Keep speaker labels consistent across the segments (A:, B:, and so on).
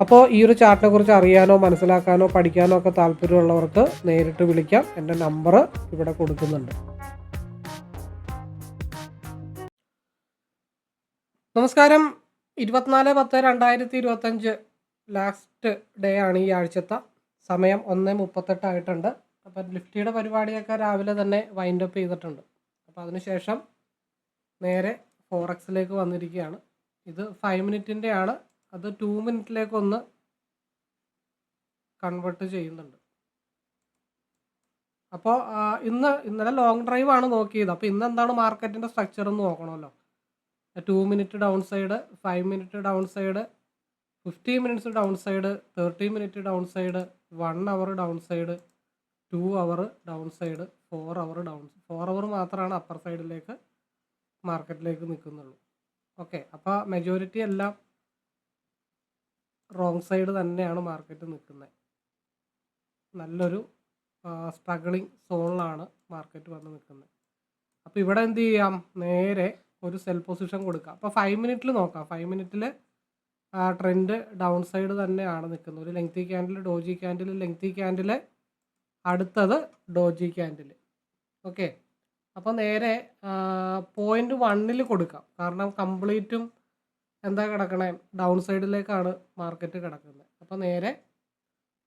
A: അപ്പോൾ ഈ ഒരു ചാർട്ടിനെ കുറിച്ച് അറിയാനോ മനസ്സിലാക്കാനോ പഠിക്കാനോ ഒക്കെ താല്പര്യമുള്ളവർക്ക് നേരിട്ട് വിളിക്കാം. എന്റെ നമ്പർ ഇവിടെ കൊടുക്കുന്നുണ്ട്. നമസ്കാരം. ഇരുപത്തിനാല് പത്ത് രണ്ടായിരത്തി ഇരുപത്തഞ്ച് ലാസ്റ്റ് ഡേ ആണ് ഈ ആഴ്ചത്തെ. സമയം ഒന്ന് മുപ്പത്തെട്ടായിട്ടുണ്ട് അപ്പം ലിഫ്റ്റിയുടെ പരിപാടിയൊക്കെ രാവിലെ തന്നെ വൈൻഡ് അപ്പ് ചെയ്തിട്ടുണ്ട്. അപ്പോൾ അതിനുശേഷം നേരെ ഫോറക്സിലേക്ക് വന്നിരിക്കുകയാണ്. ഇത് ഫൈവ് മിനിറ്റിന്റെ ആണ്. അത് ടു മിനിറ്റിലേക്ക് ഒന്ന് കൺവേർട്ട് ചെയ്യുന്നുണ്ട്. അപ്പോൾ ഇന്ന് ഇന്നലെ ലോങ് ഡ്രൈവ് ആണ് നോക്കിയത്. അപ്പോൾ ഇന്ന് എന്താണ് മാർക്കറ്റിന്റെ സ്ട്രക്ചർ എന്ന് നോക്കണമല്ലോ. Two minute down side five minute down side fifty minutes down side thirty minute down side one hour down side two hour down side four hour down four hour മാത്രമാണ് upper സൈഡിലേക്ക് മാർക്കറ്റിലേക്ക് നിൽക്കുന്നുള്ളൂ. Okay അപ്പോൾ majority എല്ലാം wrong side തന്നെയാണ് market നിൽക്കുന്നത്. നല്ലൊരു struggling സോണിലാണ് market വന്ന് നിൽക്കുന്നത്. അപ്പോൾ ഇവിടെ എന്ത് ചെയ്യാം? നേരെ ഒരു സെൽ പൊസിഷൻ കൊടുക്കാം. അപ്പോൾ ഫൈവ് മിനിറ്റിൽ നോക്കാം. ഫൈവ് മിനിറ്റിൽ ട്രെൻഡ് ഡൗൺ സൈഡ് തന്നെയാണ് നിൽക്കുന്നത്. ഒരു lengthy candle doji candle lengthy candle അടുത്തത് ഡോജി ക്യാൻഡിൽ ഓക്കെ അപ്പോൾ നേരെ പോയിന്റ് വണ്ണിൽ കൊടുക്കാം. കാരണം കംപ്ലീറ്റും എന്താ കിടക്കണേ? ഡൗൺ സൈഡിലേക്കാണ് മാർക്കറ്റ് കിടക്കുന്നത്. അപ്പോൾ നേരെ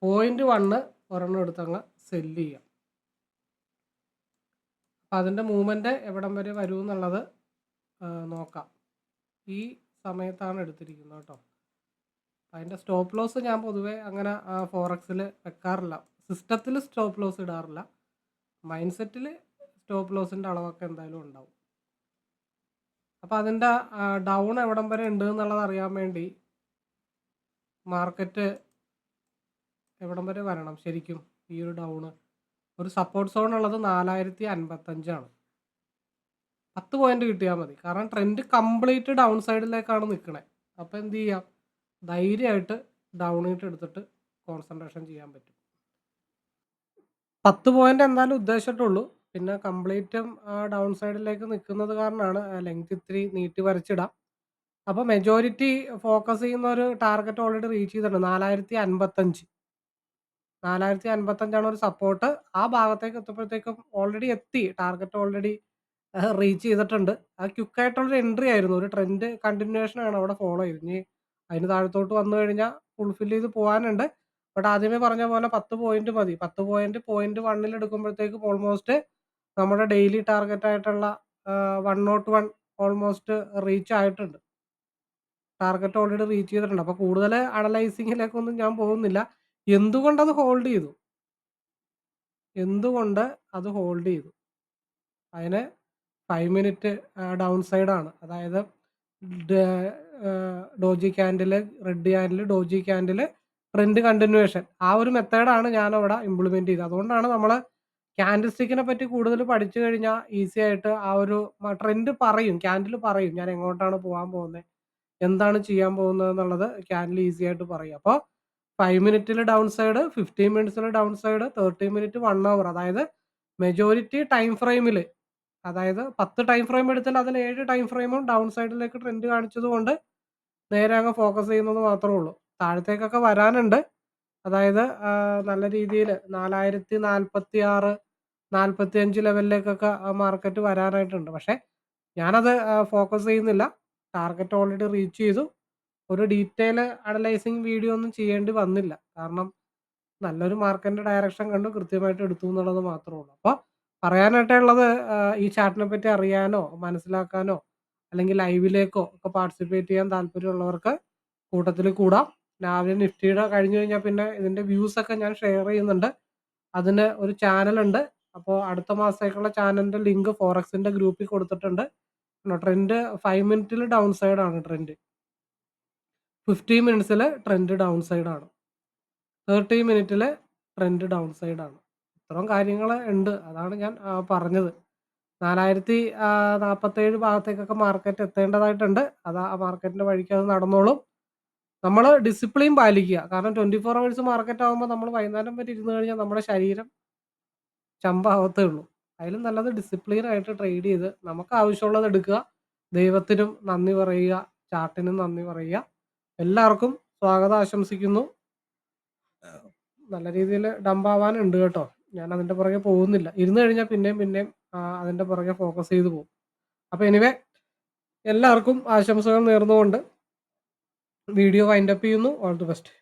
A: പോയിന്റ് വണ്ണ് ഒരെണ്ണം എടുത്തങ്ങ് സെല്ല് ചെയ്യാം. അപ്പം അതിന്റെ മൂവ്മെന്റ് എവിടം വരെ വരും എന്നുള്ളത് നോക്കാം. ഈ സമയത്താണ് എടുത്തിരിക്കുന്നത് കേട്ടോ. അതിന്റെ സ്റ്റോപ്പ് ലോസ് ഞാൻ പൊതുവേ അങ്ങനെ ഫോറക്സിൽ വെക്കാറില്ല. സിസ്റ്റത്തിൽ സ്റ്റോപ്പ് ലോസ് ഇടാറില്ല. മൈൻഡ് സെറ്റിൽ സ്റ്റോപ്പ് ലോസിന്റെ അളവൊക്കെ എന്തായാലും ഉണ്ടാവും. അപ്പോൾ അതിന്റെ ഡൗൺ എവിടം വരെ ഉണ്ട് എന്നുള്ളത് അറിയാൻ വേണ്ടി മാർക്കറ്റ് എവിടം വരെ വരണം ശരിക്കും ഈ ഒരു ഡൗണ് ഒരു സപ്പോർട്ട് സോൺ ഉള്ളത് നാലായിരത്തി അൻപത്തഞ്ചാണ് പത്ത് പോയിന്റ് കിട്ടിയാൽ മതി. കാരണം ട്രെൻഡ് കംപ്ലീറ്റ് ഡൗൺ സൈഡിലേക്കാണ് നിൽക്കണേ അപ്പോൾ എന്ത് ചെയ്യാം? ധൈര്യമായിട്ട് ഡൗൺ ഇട്ട് എടുത്തിട്ട് കോൺസെൻട്രേഷൻ ചെയ്യാൻ പറ്റും. പത്ത് പോയിന്റ് എന്തായാലും ഉദ്ദേശിച്ചിട്ടുള്ളൂ. പിന്നെ കംപ്ലീറ്റും ഡൗൺ സൈഡിലേക്ക് നിൽക്കുന്നത് കാരണമാണ് ലെങ്ത് ഇത്തിരി നീട്ടി വരച്ചിടാം. അപ്പോൾ മെജോറിറ്റി ഫോക്കസ് ചെയ്യുന്ന ഒരു ടാർഗറ്റ് ഓൾറെഡി റീച്ച് ചെയ്തിട്ടുണ്ട് നാലായിരത്തി അൻപത്തഞ്ച് നാലായിരത്തി അൻപത്തഞ്ചാണ് ഒരു സപ്പോർട്ട് ആ ഭാഗത്തേക്ക് എത്തുമ്പോഴത്തേക്കും ഓൾറെഡി എത്തി ടാർഗറ്റ് ഓൾറെഡി റീച്ച് ചെയ്തിട്ടുണ്ട്. ആ ക്യുക്കായിട്ടുള്ളൊരു എൻട്രി ആയിരുന്നു ഒരു ട്രെൻഡ് കണ്ടിന്യൂഷൻ ആണ് അവിടെ ഫോളോ ചെയ്ത് ഇനി അതിന് താഴത്തോട്ട് വന്നു കഴിഞ്ഞാൽ ഫുൾഫിൽ ചെയ്ത് പോകാനുണ്ട് ബട്ട് ആദ്യമേ പറഞ്ഞ പോലെ പത്ത് പോയിന്റ് മതി. പത്ത് പോയിന്റ് പോയിന്റ് വണ്ണിൽ എടുക്കുമ്പോഴത്തേക്കും ഓൾമോസ്റ്റ് നമ്മുടെ ഡെയിലി ടാർഗറ്റ് ആയിട്ടുള്ള one nought one almost reach ആയിട്ടുണ്ട്. ടാർഗറ്റ് ഓൾറെഡി റീച്ച് ചെയ്തിട്ടുണ്ട്. അപ്പോൾ കൂടുതൽ അനലൈസിങ്ങിലേക്കൊന്നും ഞാൻ പോകുന്നില്ല. എന്തുകൊണ്ട് അത് ഹോൾഡ് ചെയ്തു? എന്തുകൊണ്ട് അത് ഹോൾഡ് ചെയ്തു? അതിന് ഫൈവ് മിനിറ്റ് ഡൗൺ സൈഡാണ് അതായത് doji candle red candle doji candle trend continuation ആ ഒരു മെത്തേഡാണ് ഞാൻ അവിടെ ഇംപ്ലിമെന്റ് ചെയ്തത്. അതുകൊണ്ടാണ് നമ്മൾ ക്യാൻഡിൽ സ്റ്റിക്കിനെ പറ്റി കൂടുതൽ പഠിച്ചു കഴിഞ്ഞാൽ ഈസി ആയിട്ട് ആ ഒരു ട്രെൻഡ് പറയും. ക്യാൻഡിൽ പറയും. ഞാൻ എങ്ങോട്ടാണ് പോകാൻ പോകുന്നത് എന്താണ് ചെയ്യാൻ പോകുന്നത് എന്നുള്ളത് ക്യാൻഡിൽ ഈസി ആയിട്ട് പറയും. അപ്പോൾ ഫൈവ് മിനിറ്റിൽ down side fifteen മിനിറ്റ്സിൽ down side thirty minute one hour അതായത് മെജോറിറ്റി ടൈം ഫ്രെയിമിൽ അതായത് പത്ത് ടൈം ഫ്രെയിം എടുത്താൽ അതിൽ ഏഴ് ടൈം ഫ്രെയിമും ഡൗൺ സൈഡിലേക്ക് ട്രെൻഡ് കാണിച്ചതുകൊണ്ട് നേരെ അങ്ങ് ഫോക്കസ് ചെയ്യുന്നത് മാത്രമേ ഉള്ളൂ. താഴത്തേക്കൊക്കെ വരാനുണ്ട്. അതായത് നല്ല രീതിയിൽ നാലായിരത്തി നാൽപ്പത്തി ആറ് നാൽപ്പത്തി അഞ്ച് ലെവലിലേക്കൊക്കെ മാർക്കറ്റ് വരാനായിട്ടുണ്ട്. പക്ഷേ ഞാനത് ഫോക്കസ് ചെയ്യുന്നില്ല. ടാർഗറ്റ് ഓൾറെഡി റീച്ച് ചെയ്തു. ഒരു ഡീറ്റെയിൽ അനലൈസിങ് വീഡിയോ ഒന്നും ചെയ്യേണ്ടി വന്നില്ല. കാരണം നല്ലൊരു മാർക്കറ്റിന്റെ ഡയറക്ഷൻ കണ്ടു കൃത്യമായിട്ട് എടുത്തു എന്നുള്ളത് മാത്രമേ ഉള്ളൂ. അപ്പോൾ പറയാനായിട്ടുള്ളത് ഈ ചാർട്ടിനെ പറ്റി അറിയാനോ, മനസ്സിലാക്കാനോ അല്ലെങ്കിൽ ലൈവിലേക്കോ ഒക്കെ പാർട്ടിസിപ്പേറ്റ് ചെയ്യാൻ താല്പര്യമുള്ളവർക്ക് കൂട്ടത്തിൽ കൂടാം. രാവിലെ നിഫ്റ്റിയുടെ കഴിഞ്ഞു കഴിഞ്ഞാൽ പിന്നെ ഇതിന്റെ വ്യൂസ് ഒക്കെ ഞാൻ ഷെയർ ചെയ്യുന്നുണ്ട്. അതിന് ഒരു ചാനലുണ്ട്. അപ്പോൾ അടുത്ത മാസത്തേക്കുള്ള ചാനലിന്റെ ലിങ്ക് ഫോറക്സിന്റെ ഗ്രൂപ്പിൽ കൊടുത്തിട്ടുണ്ട്. ട്രെൻഡ് ഫൈവ് മിനിറ്റിൽ ഡൗൺ സൈഡ് ആണ് ട്രെൻഡ്. 50 മിനിറ്റ്സിൽ ട്രെൻഡ് ഡൗൺ സൈഡ് ആണ്. 30 മിനിറ്റിൽ ട്രെൻഡ് ഡൗൺ സൈഡ് ആണ്. ഇത്രയും കാര്യങ്ങൾ ഉണ്ട്. അതാണ് ഞാൻ പറഞ്ഞത് നാലായിരത്തി നാൽപ്പത്തേഴ് ഭാഗത്തേക്കൊക്കെ മാർക്കറ്റ് എത്തേണ്ടതായിട്ടുണ്ട്. അത് ആ മാർക്കറ്റിന്റെ വഴിക്ക് അത് നടന്നോളും. നമ്മൾ ഡിസിപ്ലിൻ പാലിക്കുക. കാരണം 24 ഹവേഴ്സ് മാർക്കറ്റ് ആകുമ്പോൾ നമ്മൾ വൈകുന്നേരം വരെ ഇരുന്ന് കഴിഞ്ഞാൽ നമ്മുടെ ശരീരം ചമ്പാവത്തേ ഉള്ളൂ. അതിലും നല്ലത് ഡിസിപ്ലിൻ ആയിട്ട് ട്രേഡ് ചെയ്ത് നമുക്ക് ആവശ്യമുള്ളത് എടുക്കുക. ദൈവത്തിനും നന്ദി പറയുക. ചാർട്ടിനും നന്ദി പറയുക. എല്ലാവർക്കും സ്വാഗതം ആശംസിക്കുന്നു. നല്ല രീതിയിൽ ഡംപ് ആവാനുണ്ട് കേട്ടോ. ഞാൻ അതിന്റെ പുറകെ പോകുന്നില്ല. ഇരുന്ന് കഴിഞ്ഞാൽ പിന്നെയും പിന്നെയും ആഹ്, അതിന്റെ പുറകെ ഫോക്കസ് ചെയ്ത് പോകും. അപ്പോൾ എനിവേ എല്ലാവർക്കും ആശംസകൾ നേർന്നുകൊണ്ട് വീഡിയോ വൈൻഡപ്പ് ചെയ്യുന്നു. All the best.